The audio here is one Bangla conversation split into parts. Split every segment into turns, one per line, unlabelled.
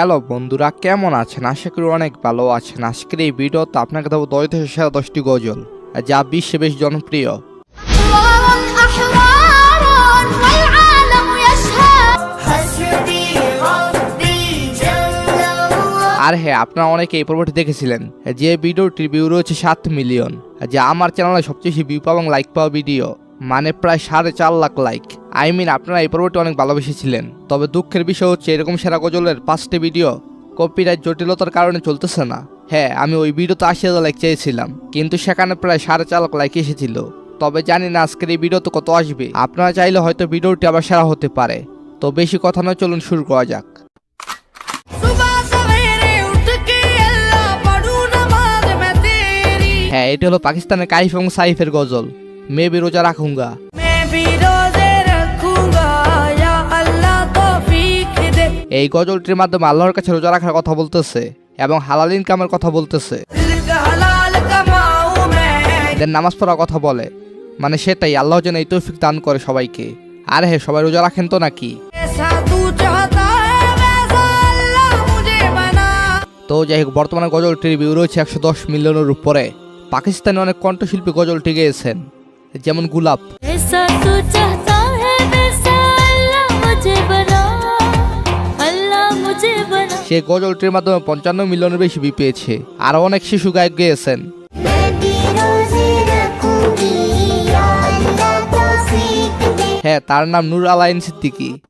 হ্যালো বন্ধুরা, কেমন আছেন? আশা করি অনেক ভালো আছেন। আজকের এই ভিডিওতে আপনাকে দেবো দশ থেকে সেরা দশটি গজল, যা বিশ্বে বেশ জনপ্রিয়। আর হ্যাঁ আপনারা অনেকে এই পর্বটি দেখেছিলেন, যে ভিডিওটির ভিউ রয়েছে সাত মিলিয়ন যা আমার চ্যানেলে সবচেয়ে বেশি ভিউ পাওয়া এবং লাইক পাওয়া ভিডিও মানে প্রায় সাড়ে চার লাখ লাইক আই মিন আপনারা এই পর্বটি অনেক ভালোবেসেছিলেন। তবে দুঃখের বিষয় হচ্ছে এরকম সেরা গজলের পাঁচটি ভিডিও কপিরাইট জটিলতার কারণে চলতেছে না। হ্যাঁ আমি ওই ভিডিওতে আশি হাজার লাইক চেয়েছিলাম কিন্তু সেখানে প্রায় সাড়ে চার লাখ লাইক এসেছিল। তবে জানি না আজকের এই ভিডিওতে কত আসবে। আপনারা চাইলে হয়তো ভিডিওটি আবার সেরা হতে পারে। তো বেশি কথা নয় চলুন শুরু করা যাক। হ্যাঁ এটা হলো পাকিস্তানের কাইফ এবং সাইফের গজল।
मैं भी रोजे रखूंगा या अल्लाह तौफीक दे
এই গজলটির মাধ্যমে আল্লাহর কাছে রোজা রাখার কথা বলতেছে এবং হালাল ইনকামের কথা বলতেছে
रिज़्क हलाल कमाऊं मैं
দেন নামাজ পড়ার কথা বলে মানে সেটাই আল্লাহ যেন এই তৌফিক দান করে সবাইকে আর হ্যাঁ সবাই রোজা রাখেন তো নাকি
ऐसा तू चाहता है वैसा अल्लाह मुझे बना
তো যাই হোক বর্তমানে গজলটির ভিউ রয়েছে একশো দশ মিলিয়নের উপরে পাকিস্তানে অনেক কণ্ঠশিল্পী গজলটি গেয়েছেন যেমন
গোলাপ।
সে গজলটির মাধ্যমে পঞ্চান্ন মিলিয়নের বেশি বি পেয়েছে। আরও অনেক শিশু গায়ক গেয়েছেন। হ্যাঁ তার নাম নূর আলাইন সিদ্দিকি।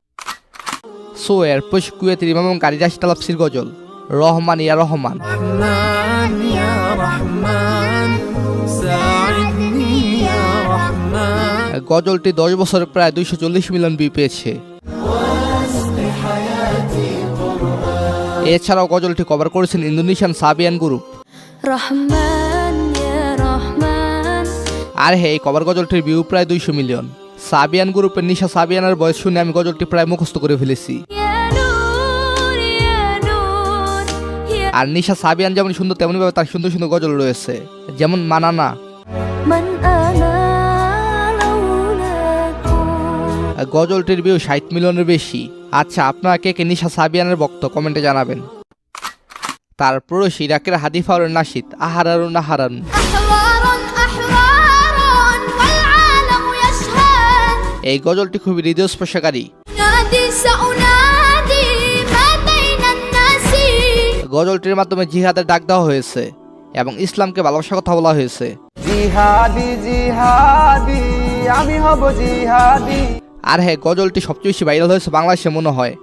সো এরপর কুয়েতের ইমাম কারি রাশিদ গজল রহমান ইয়া রহমান।
রহমান।
গজলটি দশ বছরে প্রায় দুইশো চল্লিশ মিলিয়ন ভিউ পেয়েছে। এছাড়াও গজলটি কভার করেছেন ইন্দোনেশিয়ান সাবিয়ান গ্রুপ। আর হ্যাঁ এই কভার গজলটির ভিউ প্রায় দুইশো মিলিয়ন। সাবিয়ান গ্রুপের নিশা সাবিয়ানের বয়স শুনে আমি গজলটি প্রায় মুখস্থ করে ফেলেছি। আর নিশা সাবিয়ান যেমন সুন্দর তেমনইভাবে তার সুন্দর সুন্দর গজল রয়েছে। যেমন মানানা। গজলটির ভিউ ষাট মিলিয়নের বেশি। আচ্ছা আপনারা কে কে নিশা সাবিয়ানের বক্ত কমেন্টে জানাবেন। তারপরও সিরাকের হাদিফার নাসিদ আহারারুন আহারান এই গজলটি খুবই হৃদয়স্পর্শকারী। গজলটির মাধ্যমে জিহাদের ডাক দেওয়া হয়েছে এবং ইসলামকে ভালোবাসার কথা বলা হয়েছে।
জিহাদি জিহাদি আমি হব জিহাদি।
আর হ্যাঁ গজলটি সবচেয়ে বেশি ভাইরাল হয়েছে বাংলাদেশে মনে হয়।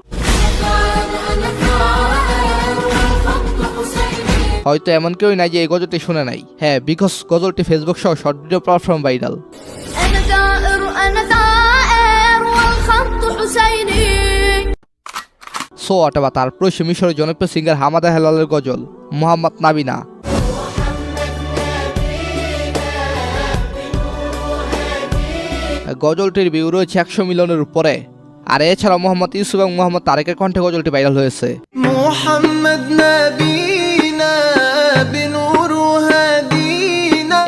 হয়তো এমন কেউই নাই যে এই গজলটি শুনে নাই। হ্যাঁ বিকজ গজলটি ফেসবুক সহ
short video platform viral
so অথবা তারপরে সে মিশরের জনপ্রিয় সিঙ্গার হামাদা হেলালের গজল, মোহাম্মদ নাবিনা। গজলটির বিউ রয়েছে একশো মিলিয়নের উপরে। আর এছাড়াও মোহাম্মদ ইউসুফ এবং মোহাম্মদ তারেকের কণ্ঠে গজলটি ভাইরাল হয়েছে।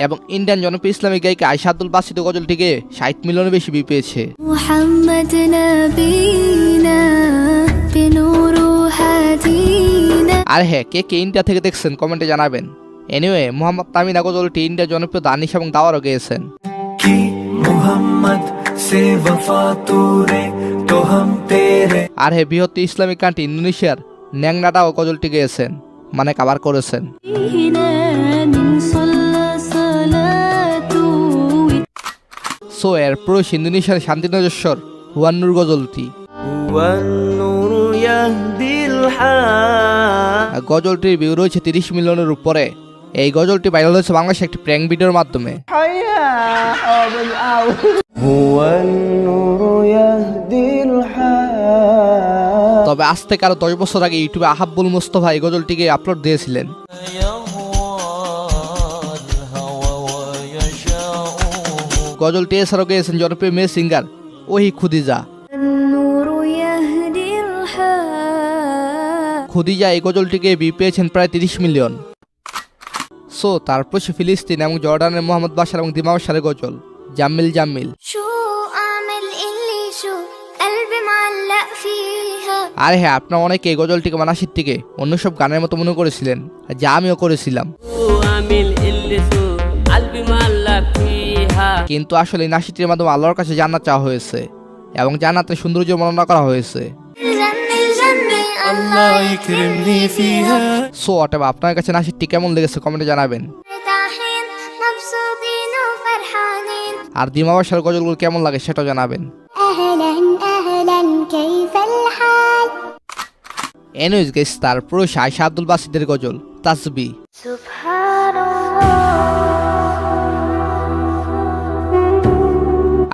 এবং ইন্ডিয়ান জনপ্রিয় ইসলামিক গায়িকা আয়সা আব্দুল বাসিদ গজলটিকে ষাট মিলিয়নের বেশি বি পেয়েছে। আর হ্যাঁ কে কে ইন্ডিয়া থেকে দেখছেন কমেন্টে জানাবেন। এনিওয়ে মোহাম্মদ তামিনা গজলটি ইন্ডিয়ার জনপ্রিয় দানিশ এবং দাওয়ারও গেয়েছেন।
মোহাম্মদ সে वफा तू তো হাম তেরে
আর হে বিহত ইসলামিক কান্ট্রি ইন্দোনেশিয়ার ন্যাংনাটা ও কজলটি গেয়েছেন মানে কাভার করেছেন। সো এর পুরো ইন্দোনেশিয়ার শান্তি নজস্বর হুয়ান্নুর গজলটি গজলটির বিউ রয়েছে তিরিশ মিলিয়নের উপরে। এই গজলটি ভাইরাল হয়েছে বাংলাদেশে একটি প্র্যাঙ্ক ভিডিওর মাধ্যমে। তবে আজ থেকে আরও দশ বছর আগে ইউটিউবে আহাবুল মুস্তফা এই গজলটিকে আপলোড দিয়েছিলেন। গজলটি এছাড়াও গিয়েছেন জনপ্রিয় মেয়ে সিঙ্গার ওহি খুদিজা। খুদিজা এই গজলটিকে বি পেয়েছেন প্রায় তিরিশ মিলিয়ন সো তারপর সে ফিলিস্তিন এবং জর্ডানের মোহাম্মদ বাসার এবং দিমাও সারে গজল।
জামিল জামিল
আর হ্যাঁ আপনার অনেকে এই গজলটিকে মানাসির থেকে অন্য সব গানের মতো মনে করেছিলেন যা আমিও করেছিলাম। কিন্তু আসলে নাসিটির মাধ্যমে আল্লাহর কাছে জান্নাত চাওয়া হয়েছে এবং জান্নাতের সৌন্দর্য বর্ণনা করা হয়েছে। সো আপনার কাছে নাসিরটি কেমন লেগেছে কমেন্টে জানাবেন। আর দিমা বাসার গজলগুলো কেমন লাগে সেটাও জানাবেন। এনুজ গেস তার পুরুষ আয়সা আব্দুল বাসিদের গজল তাসবি।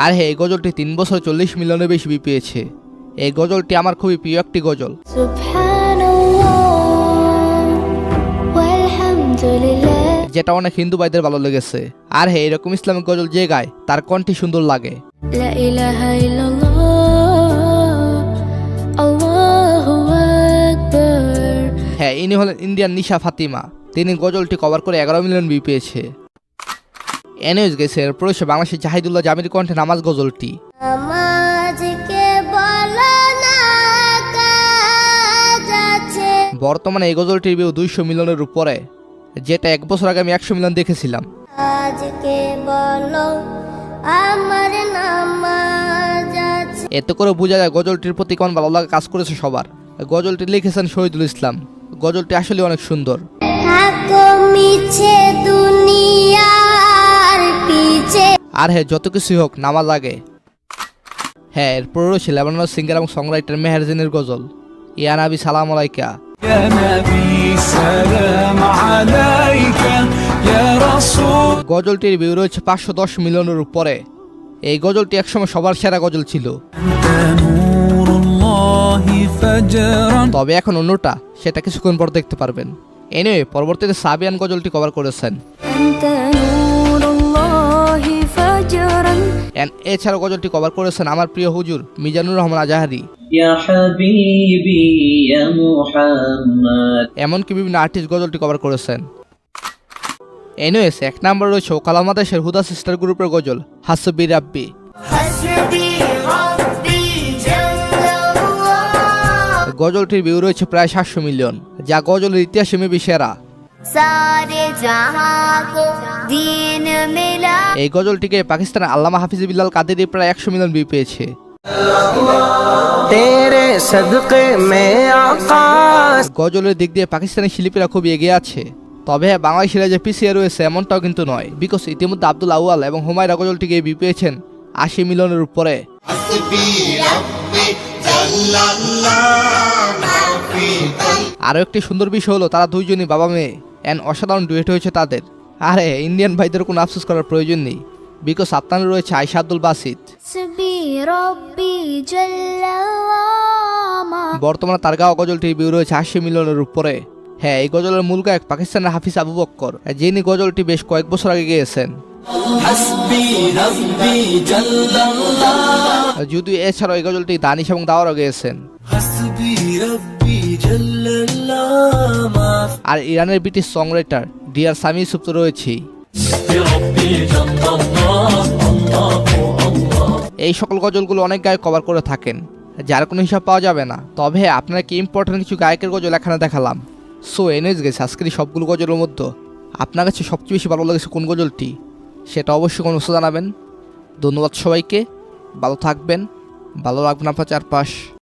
আর হে এই গজলটি তিন বছর চল্লিশ মিলিয়নের বেশি পেয়েছে। এই গজলটি আমার খুবই প্রিয় একটি গজল। যেটা অনেক হিন্দু ভাইদের ভালো লেগেছে। আর হ্যাঁ এরকম ইসলামিক গজল যে গায় তার কণ্ঠে সুন্দর লাগে। হ্যাঁ ইনি হলেন ইন্ডিয়ান নিশা ফাতিমা। তিনি গজলটি কভার করে এগারো মিলিয়ন বি পেয়েছে। এনএস গেছে এরপরে বাংলাদেশের জাহিদুল্লাহ জামির কণ্ঠে নামাজ গজলটি। বর্তমানে এই গজলটির ভিউ দুইশো মিলিয়নের উপরে যেটা এক বছর আগে আমি একশো মিলিয়ন দেখেছিলাম।
আজকে বলো আমার নামাজ
এতে করে বোঝা যায় গজলটির প্রতি কেমন ভালো লাগা কাজ করেছে সবার। গজলটি লিখেছেন শহীদুল ইসলাম। গজলটি আসলে অনেক সুন্দর। আর হ্যাঁ যত কিছুই হোক নামাজ লাগে হ্যাঁ এরপরে রয়েছে লেবাননের সিঙ্গার এবং সংরাইটার মেহেরজিনের গজল। ইয়ানাবি সালাম আলাইকা। গজলটির ভিউ রয়েছে পাঁচশো দশ মিলিয়নের উপরে। এই গজলটি একসময় সবার সেরা গজল ছিল। তবে এখন অন্যটা সেটা কিছুক্ষণ পর দেখতে পারবেন। এনে পরবর্তীতে সাবিয়ান গজলটি কভার করেছেন। এছাড়াও গজলটি কভার করেছেন আমার প্রিয় হুজুর মিজানুর রহমান আজাহারি। এমনকি বিভিন্ন আর্টিস্ট গজলটি কভার করেছেন। এনওএস এক নম্বর রয়েছে কালামাদেশের হুদা সিস্টার গ্রুপের গজল হাসবি রাব্বি। গজলটির ভিউ রয়েছে প্রায় সাতশো মিলিয়ন যা গজলের ইতিহাসে মেবি সেরা।
সারে জাহাকো দিন মেলা
এই গজলটিকে পাকিস্তানের আল্লামা হাফিজ বিল্লাল কাদেরি প্রায় একশো মিলিয়ন বি পেয়েছে। গজলের দিক দিয়ে পাকিস্তানের শিল্পীরা খুব এগিয়ে আছে। তবে হ্যাঁ বাংলাদেশিরা যে পিছিয়ে রয়েছে এমনটাও কিন্তু নয়। বিকজ ইতিমধ্যে আব্দুল আউয়াল এবং হুমায়রা গজলটিকে বি পেয়েছেন আশি মিলনের উপরে। আরও একটি সুন্দর বিষয় হলো তারা দুইজনই বাবা মেয়ে। অ্যান্ড অসাধারণ ডুয়েট হয়েছে তাদের। আরে ইন্ডিয়ান ভাইদের কোনো আফসোস করার প্রয়োজন নেই। বিকজ আপনার রয়েছে আয়সা আব্দুল বাসিদ। বর্তমানে তার গাওয়া গজলটির ভিউ রয়েছে আশি মিলিয়নের উপরে। হ্যাঁ এই গজলের মূল গায়ক পাকিস্তানের হাফিজ আবু বক্কর যিনি গজলটি বেশ কয়েক বছর আগে গিয়েছেন। যদিও এছাড়াও এই গজলটি দানিশ এবং দাওয়ারও গিয়েছেন। আর ইরানের ব্রিটিশ সং রাইটার ডিয়ার সামি
সুপ্ত রয়েছে।
এই সকল গজলগুলো অনেক গায়ক কভার করে থাকেন, যার কোনো হিসাব পাওয়া যাবে না। তবে আপনারা কি ইম্পর্টেন্ট কিছু গায়কের গজল এখানে দেখালাম? সো এনেজ গেছে আজকের সবগুলো গজলের মধ্যে আপনার কাছে সবচেয়ে বেশি ভালো লেগেছে কোন গজলটি? সেটা অবশ্যই কোনো জানাবেন। ধন্যবাদ সবাইকে, ভালো থাকবেন, ভালো লাগবেন আপনার চারপাশ।